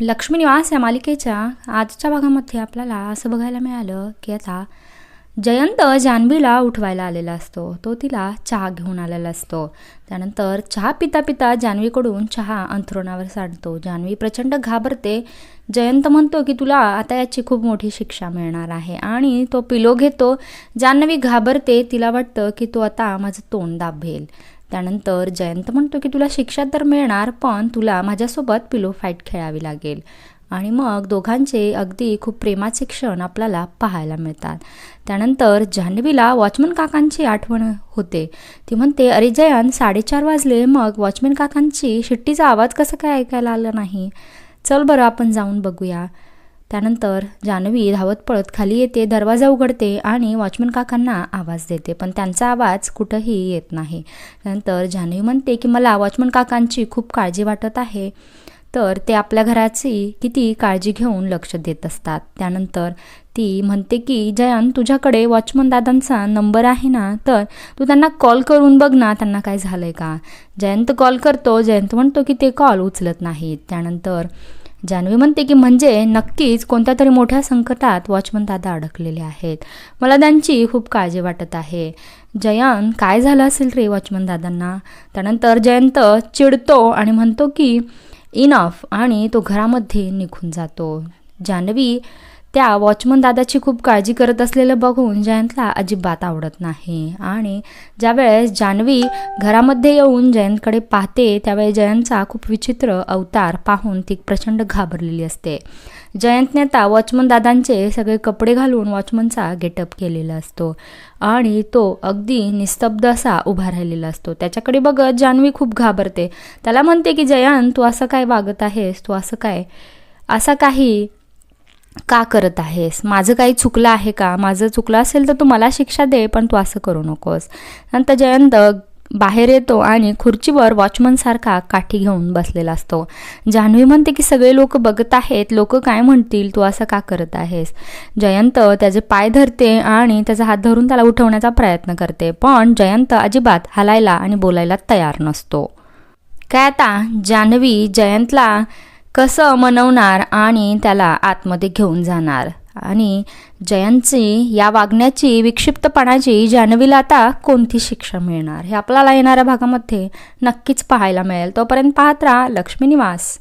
लक्ष्मी निवास या मालिकेच्या आजच्या भागामध्ये आपल्याला असं बघायला मिळालं की आता जयंत जान्हवीला उठवायला आलेला असतो. तो तिला चहा घेऊन आलेला असतो. त्यानंतर चहा पिता पिता जान्हवीकडून चहा अंथरुणावर सांडतो. जान्हवी प्रचंड घाबरते. जयंत म्हणतो की तुला आता याची खूप मोठी शिक्षा मिळणार आहे. आणि तो पिलो घेतो. जान्हवी घाबरते. तिला वाटतं की तो आता माझं तोंड दाबेल. त्यानंतर जयंत म्हणतो की तुला शिक्षा तर मिळणार पण तुला माझ्यासोबत पिलो फाईट खेळावी लागेल. आणि मग दोघांचे अगदी खूप प्रेमाचे क्षण आपल्याला पाहायला मिळतात. त्यानंतर जान्हवीला वॉचमन काकांची आठवण होते. ती म्हणते अरे जयंत साडेचार वाजले मग वॉचमन काकांची शिट्टीचा आवाज कसा काय ऐकायला आला नाही? चल बरं आपण जाऊन बघूया. त्यानंतर जान्हवी धावत पळत खाली येते दरवाजा उघडते आणि वॉचमन काकांना आवाज देते. पण त्यांचा आवाज कुठंही येत नाही. त्यानंतर जान्हवी म्हणते की मला वॉचमन काकांची खूप काळजी वाटत आहे. तर ते आपल्या घराची किती काळजी घेऊन लक्ष देत असतात. त्यानंतर ती म्हणते की जयंत तुझ्याकडे वॉचमन दादांचा नंबर आहे ना? तर तू त्यांना कॉल करून बघ ना त्यांना काय झालं आहे का? जयंत कॉल करतो. जयंत म्हणतो की ते कॉल उचलत नाहीत. त्यानंतर जान्हवी म्हणते की म्हणजे नक्कीच कोणत्या तरी मोठ्या संकटात वॉचमन दादा अडकलेले आहेत. मला त्यांची खूप काळजी वाटत आहे. जयंत काय झालं असेल रे वॉचमन दादांना? त्यानंतर जयंत चिडतो आणि म्हणतो की इनफ. आणि तो घरामध्ये निघून जातो. जान्हवी त्या वॉचमन दादाची खूप काळजी करत असलेलं बघून जयंतला अजिबात आवडत नाही. आणि ज्यावेळेस जान्हवी घरामध्ये येऊन जयंतकडे पाहते त्यावेळेस जयंतचा खूप विचित्र अवतार पाहून ती प्रचंड घाबरलेली असते. जयंतने आता वॉचमन दादांचे सगळे कपडे घालून वॉचमनचा गेटअप केलेला असतो आणि तो अगदी निस्तब्ध असा उभा राहिलेला असतो. त्याच्याकडे बघत जान्हवी खूप घाबरते. त्याला म्हणते की जयंत तू असं काय वागत आहेस? तू असं काय असा काही का करत आहेस? माझं काही चुकलं आहे का? माझं चुकलं असेल तर तू मला शिक्षा दे पण तू असं करू नकोस. नंतर जयंत बाहेर येतो आणि खुर्चीवर वॉचमनसारखा काठी घेऊन बसलेला असतो. जान्हवी म्हणते की सगळे लोक बघत आहेत. लोक काय म्हणतील? तू असं का करत आहेस? जयंत त्याचे पाय धरते आणि त्याचा हात धरून त्याला उठवण्याचा प्रयत्न करते. पण जयंत अजिबात हलायला आणि बोलायला तयार नसतो. काय आता? जान्हवी जयंतला कसं मनवणार आणि त्याला आतमध्ये घेऊन जाणार? आणि जयंतची या वागण्याची विक्षिप्तपणाची जान्हवीला आता कोणती शिक्षा मिळणार? हे आपल्याला येणाऱ्या भागामध्ये नक्कीच पाहायला मिळेल. तोपर्यंत पाहत राहा लक्ष्मी निवास.